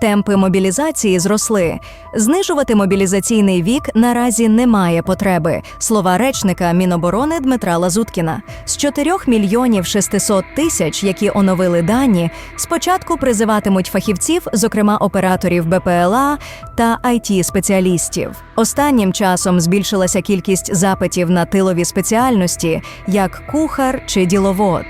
Темпи мобілізації зросли. Знижувати мобілізаційний вік наразі немає потреби. Слова речника Міноборони Дмитра Лазуткіна. З 4 мільйонів 600 тисяч, які оновили дані, спочатку призиватимуть фахівців, зокрема операторів БПЛА та it спеціалістів. Останнім часом збільшилася кількість запитів на тилові спеціальності, як кухар чи діловод.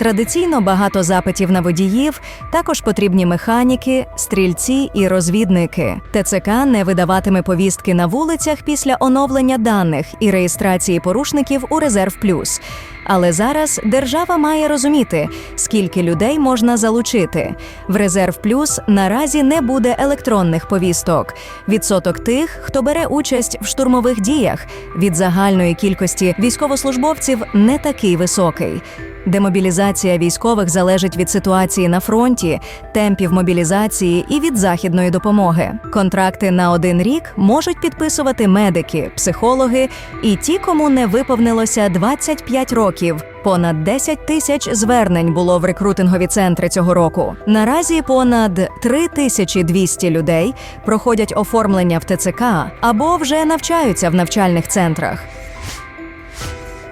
Традиційно багато запитів на водіїв, також потрібні механіки, стрільці і розвідники. ТЦК не видаватиме повістки на вулицях після оновлення даних і реєстрації порушників у резерв плюс. Але зараз держава має розуміти, скільки людей можна залучити. В резерв плюс наразі не буде електронних повісток. Відсоток тих, хто бере участь в штурмових діях від загальної кількості військовослужбовців, не такий високий. Демобілізація військових залежить від ситуації на фронті, темпів мобілізації і від західної допомоги. Контракти на один рік можуть підписувати медики, психологи і ті, кому не виповнилося 25 років. Понад 10 тисяч звернень було в рекрутингові центри цього року. Наразі понад 3200 людей проходять оформлення в ТЦК або вже навчаються в навчальних центрах.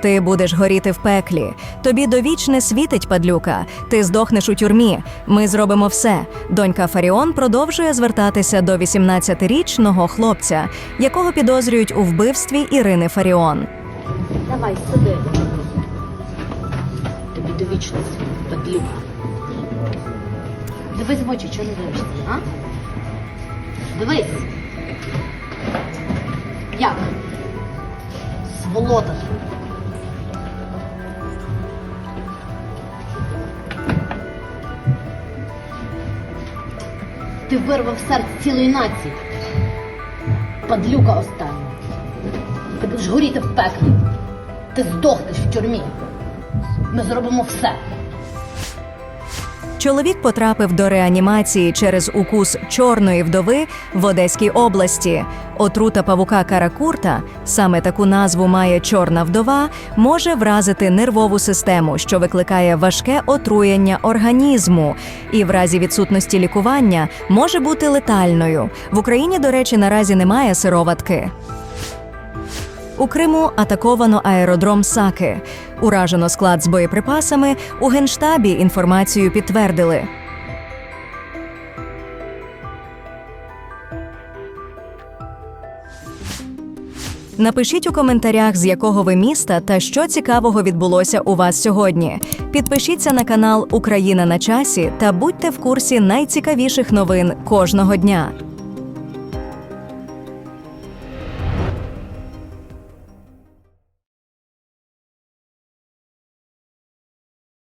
Ти будеш горіти в пеклі. Тобі довічне світить, падлюка. Ти здохнеш у тюрмі. Ми зробимо все. Донька Фаріон продовжує звертатися до 18-річного хлопця, якого підозрюють у вбивстві Ірини Фаріон. Давай, сиди. Тобі до вічності, падлюка. Дивись в очі, чого не дивишся, а? Дивись. Як? Сволота. Ти вирвав серце цілої нації. Падлюка остання. Ти будеш горіти в пеклі. Ти здохнеш в тюрмі. Ми зробимо все. Чоловік потрапив до реанімації через укус чорної вдови в Одеській області. Отрута павука каракурта, саме таку назву має чорна вдова, може вразити нервову систему, що викликає важке отруєння організму, і в разі відсутності лікування може бути летальною. В Україні, до речі, наразі немає сироватки. У Криму атаковано аеродром Саки. Уражено склад з боєприпасами. У генштабі інформацію підтвердили. Напишіть у коментарях, з якого ви міста та що цікавого відбулося у вас сьогодні. Підпишіться на канал Україна на часі та будьте в курсі найцікавіших новин кожного дня.